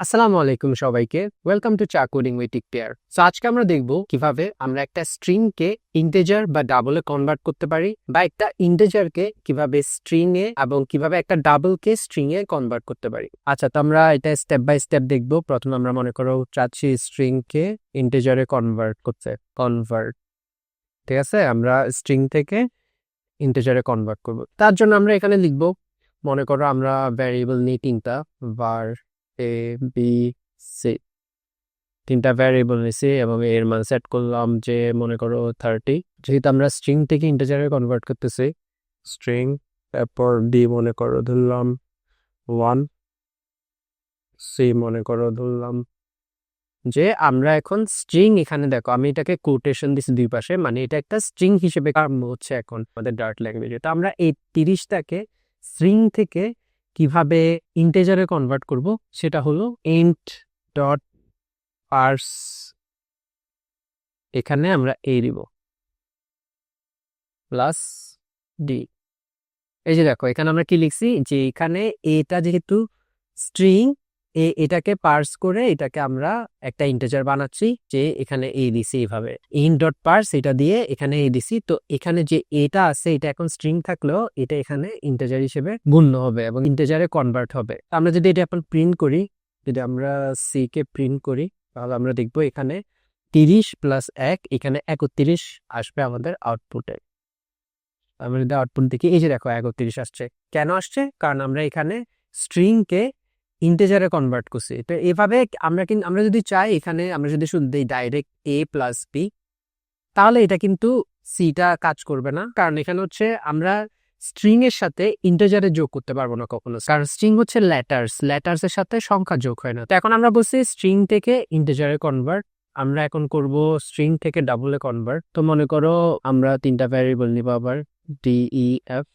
আসসালামু আলাইকুম সবাইকে। ওয়েলকাম টু চা কোডিং উইথ টিকটেয়ার সো আজকে আমরা দেখব কীভাবে আমরা একটা স্ট্রিংকে ইন্টেজার বা ডাবলে কনভার্ট করতে পারি বা একটা ইন্টেজারকে কীভাবে স্ট্রিং এ এবং কীভাবে একটা ডাবলকে স্ট্রিং এ কনভার্ট করতে পারি। আচ্ছা তো আমরা এটা স্টেপ বাই স্টেপ দেখব। প্রথম আমরা মনে করো চাচ্ছি স্ট্রিংকে ইন্টেজারে কনভার্ট করতে। কনভার্ট ঠিক আছে? আমরা স্ট্রিং থেকে ইন্টেজারে কনভার্ট করব। তার জন্য আমরা এখানে লিখব, মনে করো আমরা ভ্যারিয়েবল নিই তিনটা, var এ বি সি তিনটা ভ্যারিয়েবল নিছি এবং এর মান সেট করলাম যে মনে করো থার্টি যেহেতু আমরা স্ট্রিং থেকে ইন্টিজারে কনভার্ট করতেছি স্ট্রিং তারপর ডি মনে করো ধরলাম ওয়ান সি মনে করো ধরলাম। যে আমরা এখন স্ট্রিং এখানে দেখো, আমি এটাকে কোটেশন দিছি দুই পাশে মানে এটা একটা স্ট্রিং হিসেবে হচ্ছে এখন আমাদের ডার্ট ল্যাঙ্গুয়েজে তো আমরা এই তিরিশটাকে স্ট্রিং থেকে কীভাবে ইন্টেজারে কনভার্ট করব? সেটা হলো ইন্ট ডট পার্স এখানে আমরা এই দিব। প্লাস ডি এই যে দেখো, এখানে আমরা কি লিখছি? যে এখানে এটা যেহেতু স্ট্রিং এটাকে পার্স করে এটাকে আমরা একটা ইন্টেজার বানাচ্ছি যে এখানে এ দিছি এইভাবে। ইন ডট পার্স এটা দিয়ে এখানে এ দিছি তো এখানে যে এটা আছে, এটা এখন স্ট্রিং থাকলেও এটা এখানে ইন্টেজার হিসেবে গুণ্য হবে এবং ইন্টেজারে কনভার্ট হবে। আমরা যদি এটা এখন প্রিন্ট করি, যদি আমরা সি কে প্রিন্ট করি, তাহলে আমরা দেখব এখানে তিরিশ প্লাস এক, এখানে একত্রিশ আসবে আমাদের আউটপুটে আমরা যদি আউটপুট দেখি, এই যে দেখো একত্রিশ আসছে। কেন আসছে? কারণ আমরা এখানে স্ট্রিংকে ইন্টেজারে কনভার্ট করছি। তো এভাবে আমরা কিন্তু আমরা যদি চাই এখানে আমরা যদি শুধু দিই ডাইরেক্ট এ প্লাস বি তাহলে এটা কিন্তু সিটা কাজ করবে না। কারণ এখানে হচ্ছে আমরা স্ট্রিং এর সাথে ইন্টেজারে যোগ করতে পারব না কখনো। কারণ স্ট্রিং হচ্ছে লেটার্স লেটার্স এর সাথে সংখ্যা যোগ হয় না। তো এখন আমরা বলছি স্ট্রিং থেকে ইন্টেজারে কনভার্ট আমরা এখন করব স্ট্রিং থেকে ডাবলে কনভার্ট তো মনে করো আমরা তিনটা ভ্যারিয়েবল নিব আবার ডি ই এফ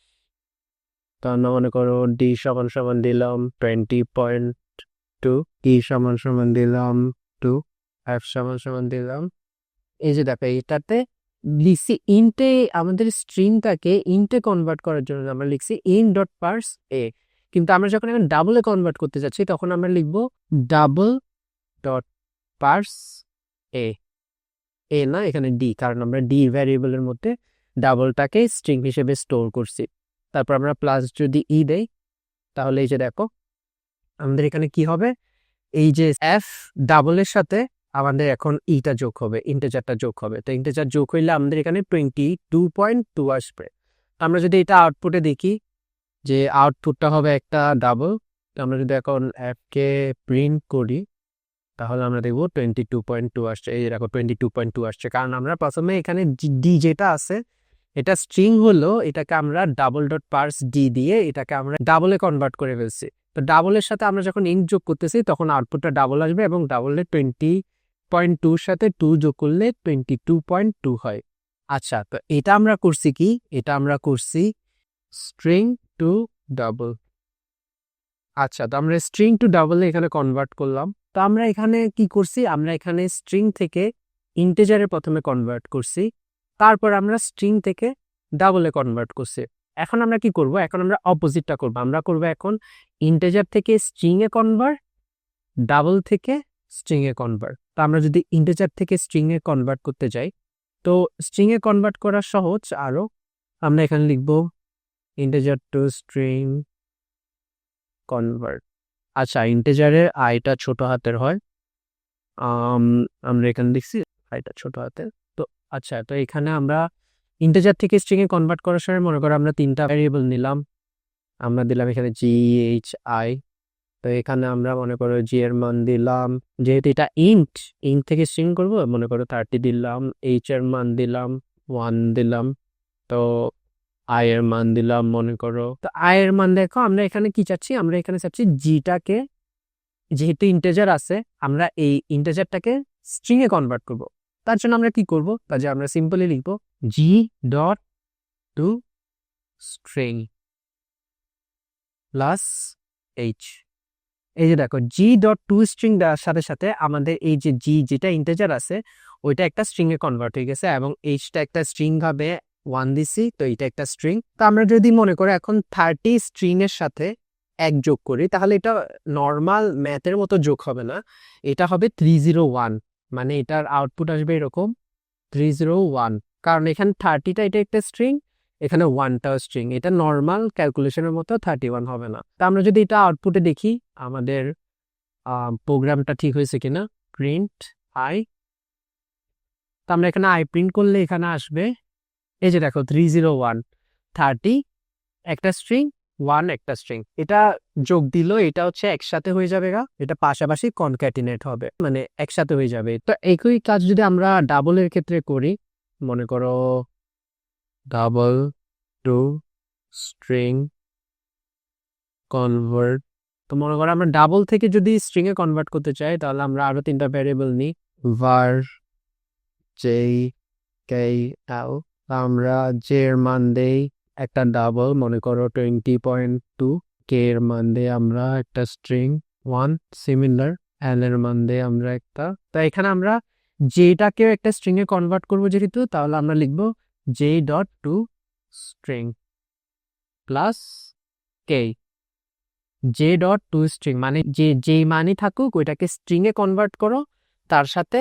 তো আমরা মনে করো ডি সমান সমান দিলাম টোয়েন্টি পয়েন্ট টু ই সমান সমান দিলাম টু এফ সমান সমান দিলাম। এই যে দেখো, এটাতে লিখছি ইনটে আমাদের স্ট্রিংটাকে ইনটে কনভার্ট করার জন্য আমরা লিখছি ইন ডট পার্স এ কিন্তু আমরা যখন এখন ডাবলে কনভার্ট করতে যাচ্ছি, তখন আমরা লিখব ডাবল ডট পার্স এ এ না, এখানে ডি কারণ আমরা ডি ভ্যারিয়েবলের মধ্যে ডাবলটাকে স্ট্রিং হিসেবে স্টোর করছি। তারপর আমরা প্লাস যদি ই দেই, তাহলে এই যে দেখো, আমাদের এখানে কি হবে? এই যে এফ ডাবলের সাথে আমাদের এখন ইটা যোগ হবে ইন্টেজারটা যোগ হবে। তো ইন্টেজার যোগ হইলে আমাদের এখানে টোয়েন্টি টু পয়েন্ট টু আসবে আমরা যদি এটা আউটপুটে দেখি যে আউটপুটটা হবে একটা ডাবল তো আমরা যদি এখন অ্যাপকে প্রিন্ট করি, তাহলে আমরা দেখব টোয়েন্টি টু পয়েন্ট টু আসছে। এই দেখো টোয়েন্টি টু পয়েন্ট টু আসছে। কারণ আমরা প্রথমে এখানে ডি যেটা আছে এটা স্ট্রিং হলো, এটাকে আমরা ডাবল ডট পার্স ডি দিয়ে এটাকে আমরা ডাবলে কনভার্ট করে ফেলছি। তো ডাবলের সাথে আমরা যখন ইন যোগ করতেছি, তখন আউটপুটটা ডাবল আসবে এবং ডাবলে টোয়েন্টি পয়েন্ট টুর সাথে টু যোগ করলে টোয়েন্টি টু পয়েন্ট টু হয়। আচ্ছা তো এটা আমরা করছি কি? এটা আমরা করছি স্ট্রিং টু ডাবল আচ্ছা তো আমরা স্ট্রিং টু ডাবলে এখানে কনভার্ট করলাম। তো আমরা এখানে কি করছি? আমরা এখানে স্ট্রিং থেকে ইন্টেজারে প্রথমে কনভার্ট করছি। তারপর আমরা স্ট্রিং থেকে ডাবলে কনভার্ট করছি। এখন আমরা কি করব? এখন আমরা অপোজিটটা করব। আমরা করব এখন ইন্টেজার থেকে স্ট্রিং এ কনভার্ট ডাবল থেকে স্ট্রিং এ কনভার্ট তো আমরা যদি ইন্টেজার থেকে স্ট্রিং এ কনভার্ট করতে যাই, তো স্ট্রিং এ কনভার্ট করা সহজ। আরও আমরা এখানে লিখব ইন্টেজার টু স্ট্রিং কনভার্ট আচ্ছা ইন্টেজারের আইটা ছোট হাতের হয়। আমরা এখানে লিখছি আইটা ছোট হাতের। আচ্ছা তো এখানে আমরা ইন্টেজার থেকে স্ট্রিং এ কনভার্ট করার সময় মনে করো আমরা তিনটা ভ্যারিয়েবল নিলাম। আমরা দিলাম এখানে জি এইচ আই তো এখানে আমরা মনে করো জি এর মান দিলাম। যেহেতু এটা ইন্ট ইন্ট থেকে স্ট্রিং করব, মনে করো থার্টি দিলাম এইচ এর মান দিলাম ওয়ান দিলাম, তো আই এর মান দিলাম মনে করো। তো আই এর মান দেখো, আমরা এখানে কি চাচ্ছি? আমরা এখানে চাচ্ছি জিটাকে যেহেতু ইন্টেজার আছে, আমরা এই ইন্টেজারটাকে স্ট্রিং এ কনভার্ট করব। তার জন্য আমরা কি করব? যে আমরা সিম্পলি লিখব G dot to string plus H এই যে দেখো জি ডট টু স্ট্রিং দেওয়ার সাথে সাথে আমাদের এই যে জি যেটা ইন্টেজার আছে, ওইটা একটা স্ট্রিং এ কনভার্ট হয়ে গেছে এবং এইচটা একটা স্ট্রিং হবে ওয়ান দিছি তো এটা একটা স্ট্রিং তো আমরা যদি মনে করি এখন থার্টি স্ট্রিং এর সাথে এক যোগ করি, তাহলে এটা নর্মাল ম্যাথের মতো যোগ হবে না। এটা হবে থ্রি জিরো ওয়ান মানে এটার আউটপুট আসবে এরকম থ্রি জিরো ওয়ান কারণ এখানে থার্টিটা এটা একটা স্ট্রিং এখানে ওয়ানটাও স্ট্রিং এটা নর্মাল ক্যালকুলেশনের মতো থার্টি ওয়ান হবে না। তা আমরা যদি এটা আউটপুটে দেখি, আমাদের প্রোগ্রামটা ঠিক হয়েছে কিনা? প্রিন্ট আই তো আমরা এখানে আই প্রিন্ট করলে এখানে আসবে, এই যে দেখো থ্রি জিরো ওয়ান থার্টি একটা স্ট্রিং ওয়ান একটা স্ট্রিং। এটা যোগ দিল, এটা হচ্ছে একসাথে হয়ে যাবে গা। এটা পাশাপাশি কনক্যাটিনেট হবে মানে একসাথে হয়ে যাবে। তো একই কাজ যদি আমরা ডাবলের ক্ষেত্রে করি, মনে করো ডাবল টু স্ট্রিং কনভার্ট তো মনে করো আমরা ডাবল থেকে যদি স্ট্রিং এ কনভার্ট করতে চাই, তাহলে আমরা আরও তিনটা ভ্যারিয়েবল নিই, var, j, k, l আমরা j এর মান দেই একটা ডাবল মনে করো টোয়েন্টি পয়েন্ট টু কে এর মান দেই আমরা একটা স্ট্রিং ওয়ান সিমিলার এল এর মান দেই আমরা একটা। তো এখানে আমরা জেটাকেও একটা স্ট্রিং এ কনভার্ট করব যেহেতু, তাহলে আমরা লিখব J dot to string plus K J dot to string মানে যে, যেই মানই থাকুক, ওইটাকে স্ট্রিং এ কনভার্ট করো, তার সাথে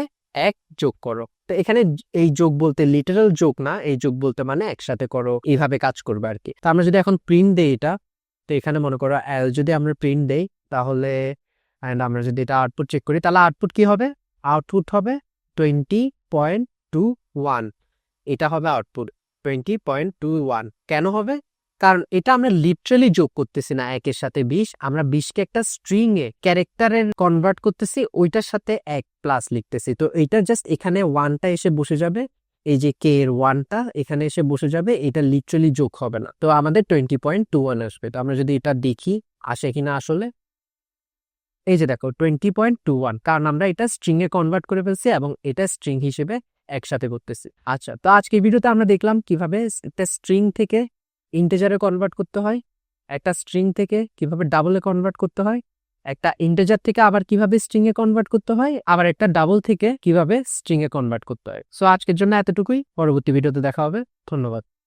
এক যোগ করো। তো এখানে এই যোগ বলতে লিটারাল যোগ না, এই যোগ বলতে মানে একসাথে করো এইভাবে কাজ করবে আর কি তো আমরা যদি এখন প্রিন্ট দেই এটা, তো এখানে মনে করো এল যদি আমরা প্রিন্ট দেই, তাহলে অ্যান্ড আমরা যদি এটা আউটপুট চেক করি, তাহলে আউটপুট কি হবে? আউটপুট হবে টোয়েন্টি পয়েন্ট টু ওয়ান এটা হবে output twenty point two one কেন হবে? কারণ এটা আমরা লিটারালি যোগ করতেছি না একের সাথে বিশ, আমরা বিশকে একটা স্ট্রিং এ ক্যারেক্টারের কনভার্ট করতেছি, ওইটার সাথে এক প্লাস লিখতেছি। তো এটা জাস্ট এখানে ওয়ানটা এসে বসে যাবে, এই যে কে এর ওয়ানটা এখানে এসে বসে যাবে, এটা লিটারালি যোগ হবে না। তো আমাদের টোয়েন্টি পয়েন্ট টু ওয়ান আসবে। তো আমরা যদি এটা দেখি, আসে কিনা আসলে? এই যে দেখো টোয়েন্টি পয়েন্ট টু ওয়ান কারণ আমরা এটা স্ট্রিং এ কনভার্ট করে ফেলছি এবং এটা স্ট্রিং হিসেবে একসাথে করতেছি। আচ্ছা তো আজকে ভিডিওতে আমরা দেখলাম কীভাবে একটা স্ট্রিং থেকে ইন্টেজারে কনভার্ট করতে হয়, একটা স্ট্রিং থেকে কীভাবে ডাবলে কনভার্ট করতে হয়, একটা ইন্টেজার থেকে আবার কীভাবে স্ট্রিং এ কনভার্ট করতে হয়, আবার একটা ডাবল থেকে কীভাবে স্ট্রিং এ কনভার্ট করতে হয়। সো আজকের জন্য এতটুকুই, পরবর্তী ভিডিওতে দেখা হবে। ধন্যবাদ।